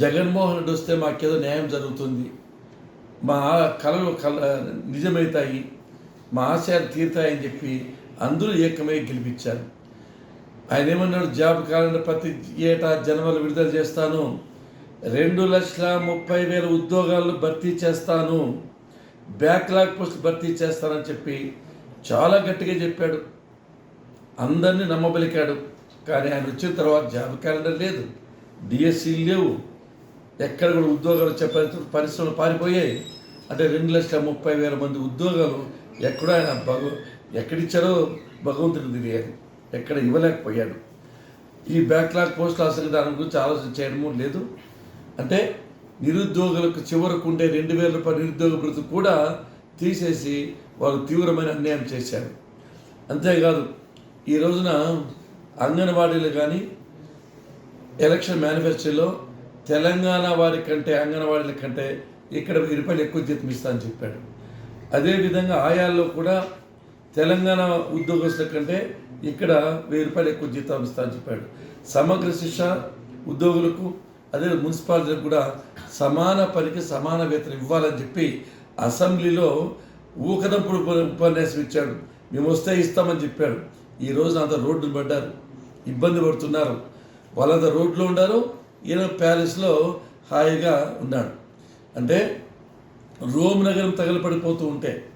జగన్మోహన్ రెడ్డి వస్తే మాకేదో న్యాయం జరుగుతుంది. మా కళలు కళ నిజమవుతాయి మా ఆశయాలు తీరుతాయని చెప్పి అందరూ ఏకమై గెలిపించారు. ఆయన ఏమన్నాడు జాబ్ కాలంలో ప్రతి ఏటా జనవరి విడుదల చేస్తాను రెండు లక్షల ముప్పై వేల ఉద్యోగాలను భర్తీ చేస్తాను బ్యాక్లాగ్ పోస్ట్ భర్తీ చేస్తానని చెప్పి చాలా గట్టిగా చెప్పాడు. అందరినీ నమ్మబలికాడు. కానీ ఆయన వచ్చిన తర్వాత జాబ్ క్యాలెండర్ లేదు. డిఎస్సీలు లేవు. ఎక్కడ కూడా ఉద్యోగాలు చెప్పే పరిశ్రమలు పారిపోయాయి. అంటే రెండు లక్షల ముప్పై వేల మంది ఉద్యోగాలు ఎక్కడో ఆయన భగవ ఎక్కడిచ్చారో భగవంతుడికి తెలియాలి ఎక్కడ ఇవ్వలేకపోయాడు. ఈ బ్యాక్లాగ్ పోస్టులు అసలు దాని గురించి ఆలోచన చేయడము లేదు. అంటే నిరుద్యోగులకు చివరకు ఉండే రెండు వేల రూపాయల నిరుద్యోగ భృతి కూడా తీసేసి వాళ్ళు తీవ్రమైన అన్యాయం చేశారు. అంతేకాదు ఈ రోజున అంగన్వాడీలు కానీ ఎలక్షన్ మేనిఫెస్టోలో తెలంగాణ వారి కంటే అంగన్వాడీల కంటే ఇక్కడ వెయ్యి రూపాయలు ఎక్కువ జీతం ఇస్తా అని చెప్పాడు. అదేవిధంగా ఆయాల్లో కూడా తెలంగాణ ఉద్యోగస్తుల కంటే ఇక్కడ వెయ్యి రూపాయలు ఎక్కువ జీతం ఇస్తా అని చెప్పాడు. సమగ్ర శిక్ష ఉద్యోగులకు అదే మున్సిపాలిటీలకు కూడా సమాన పనికి సమాన వేతనం ఇవ్వాలని చెప్పి అసెంబ్లీలో ఊకదంపుడు ఉపన్యాసం ఇచ్చాడు. మేము వస్తే ఇస్తామని చెప్పాడు. ఈ రోజు అంత రోడ్డును పడ్డారు. ఇబ్బంది పడుతున్నారు. వాళ్ళంతా రోడ్లో ఉండారు ఈయన ప్యాలెస్లో హాయిగా ఉన్నాడు. అంటే రోమ్ నగరం తగలపడిపోతూ ఉంటే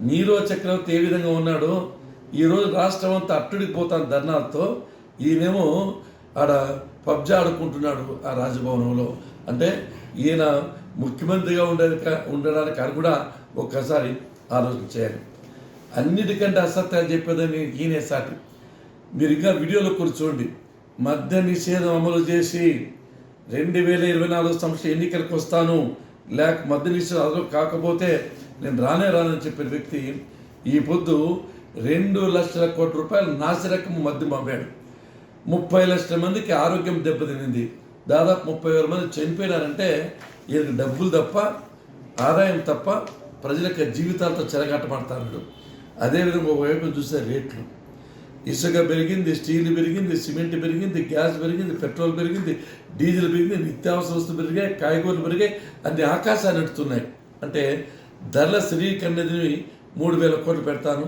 నీరో చక్రవర్తి ఏ విధంగా ఉన్నాడో ఈరోజు రాష్ట్రం అంతా అట్టుడికిపోతాను ధర్నాలతో ఈయనేమో ఆడ పబ్జా ఆడుకుంటున్నాడు ఆ రాజభవనంలో. అంటే ఈయన ముఖ్యమంత్రిగా ఉండడానికి ఉండడానికి అని కూడా ఒక్కసారి ఆలోచన చేయాలి. అన్నిటికంటే అసత్యాలు చెప్పేదని ఈయనే సాటి. మీరు ఇంకా వీడియోలో కూర్చోండి మద్య నిషేధం అమలు చేసి రెండు వేల ఇరవై నాలుగు సంవత్సరం ఎన్నికలకు వస్తాను. లేక మద్య నిషేధం అమలు కాకపోతే నేను రానే రానని చెప్పిన వ్యక్తి ఈ పొద్దు రెండు లక్షల కోట్ల రూపాయలు నాసిరకం మద్యం పంపాడు. ముప్పై లక్షల మందికి ఆరోగ్యం దెబ్బతినింది. దాదాపు ముప్పై వేల మంది చనిపోయినారంటే ఈయనకి డబ్బులు తప్ప ఆదాయం తప్ప ప్రజలకు జీవితాలతో చెరగట్టబడతాడు అదేవిధంగా ఒకవైపు చూస్తే రేట్లు. ఇసుక పెరిగింది స్టీల్ పెరిగింది సిమెంట్ పెరిగింది గ్యాస్ పెరిగింది పెట్రోల్ పెరిగింది డీజిల్ పెరిగింది నిత్యావసర వస్తువులు పెరిగాయి కాయగూరలు పెరిగాయి అన్ని ఆకాశాన్ని ఎడుతున్నాయి అంటే ధరల స్థిరీకరణని మూడు వేల కోట్లు పెడతాను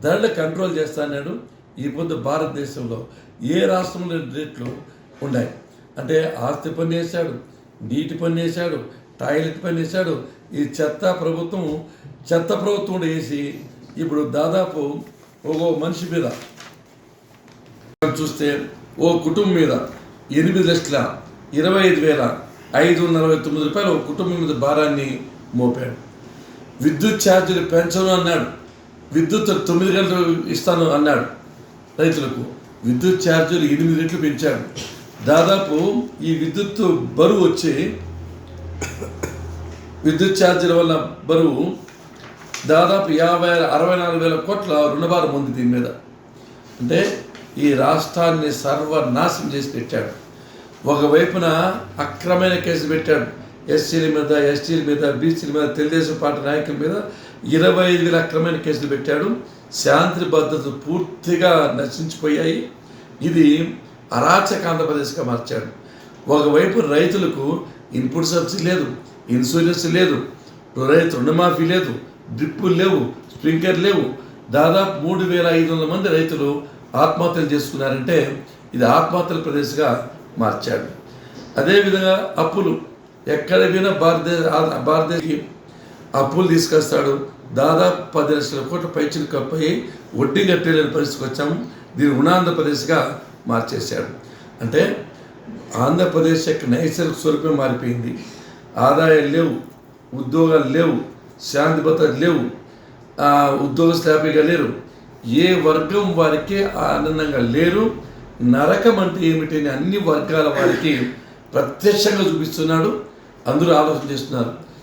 ధరలు కంట్రోల్ చేస్తాన్నాడు ఈ పొద్దు భారతదేశంలో. ఏ రాష్ట్రంలో రేట్లు ఉన్నాయి? అంటే ఆస్తి పన్ను వేశాడు నీటి పన్ను వేశాడు టాయిలెట్ పన్ను వేశాడు ఈ చెత్త ప్రభుత్వం చెత్త ప్రభుత్వం కూడా వేసి ఇప్పుడు దాదాపు ఒక మనిషి మీద చూస్తే ఓ కుటుంబం మీద ఎనిమిది లక్షల ఇరవై ఐదు వేల ఐదు వందల నలభై తొమ్మిది రూపాయలు ఒక కుటుంబం మీద భారాన్ని మోపాడు. విద్యుత్ ఛార్జీలు పెంచను అన్నాడు. విద్యుత్ తొమ్మిది గంటలు ఇస్తాను అన్నాడు. రైతులకు విద్యుత్ ఛార్జీలు ఎనిమిది రెట్లు పెంచాడు. దాదాపు ఈ విద్యుత్ బరువు వచ్చి విద్యుత్ ఛార్జీల వల్ల బరువు దాదాపు యాభై అరవై నాలుగు వేల కోట్ల రుణభారం ఉంది దీని మీద. అంటే ఈ రాష్ట్రాన్ని సర్వనాశం చేసి పెట్టాడు. ఒకవైపున అక్రమైన కేసులు పెట్టాడు. ఎస్సీల మీద ఎస్టీల మీద బీసీల మీద తెలుగుదేశం పార్టీ నాయకుల మీద ఇరవై ఐదు వేల అక్రమైన కేసులు పెట్టాడు. శాంతి భద్రత పూర్తిగా నశించిపోయాయి. ఇది అరాచక ఆంధ్రప్రదేశ్గా మార్చాడు. ఒకవైపు రైతులకు ఇన్పుట్ సబ్సిడీ లేదు ఇన్సూరెన్స్ లేదు రైతు రుణమాఫీ లేదు డ్రిప్పులు లేవు స్ప్రింక్లర్ లేవు. దాదాపు మూడు వేల ఐదు వందల మంది రైతులు ఆత్మహత్యలు చేసుకున్నారంటే ఇది ఆత్మహత్యల ప్రదేశ్గా మార్చాడు. అదేవిధంగా అప్పులు ఎక్కడ పోయినా భారతదేశ ఆ- భారతదేశకి అప్పులు తీసుకొస్తాడు. దాదాపు పది లక్షల కోట్ల పైచులు కప్పయి వడ్డీ కట్టలేని పరిస్థితికి వచ్చాము దీన్ని రుణాంధ్రప్రదేశ్గా మార్చేశాడు. అంటే ఆంధ్రప్రదేశ్ యొక్క నైసర్గిక స్వరూపం మారిపోయింది. ఆదాయాలు లేవు ఉద్యోగాలు లేవు శాంతి భద్రత లేవు ఉద్యోగ ఉద్యోగస్తులు లేరు. ఏ వర్గం వారికి ఆనందంగా లేరు. నరకం అంటే ఏమిటి అని అన్ని వర్గాల వారికి ప్రత్యక్షంగా చూపిస్తున్నాడు. అందరూ ఆలోచన చేస్తున్నారు.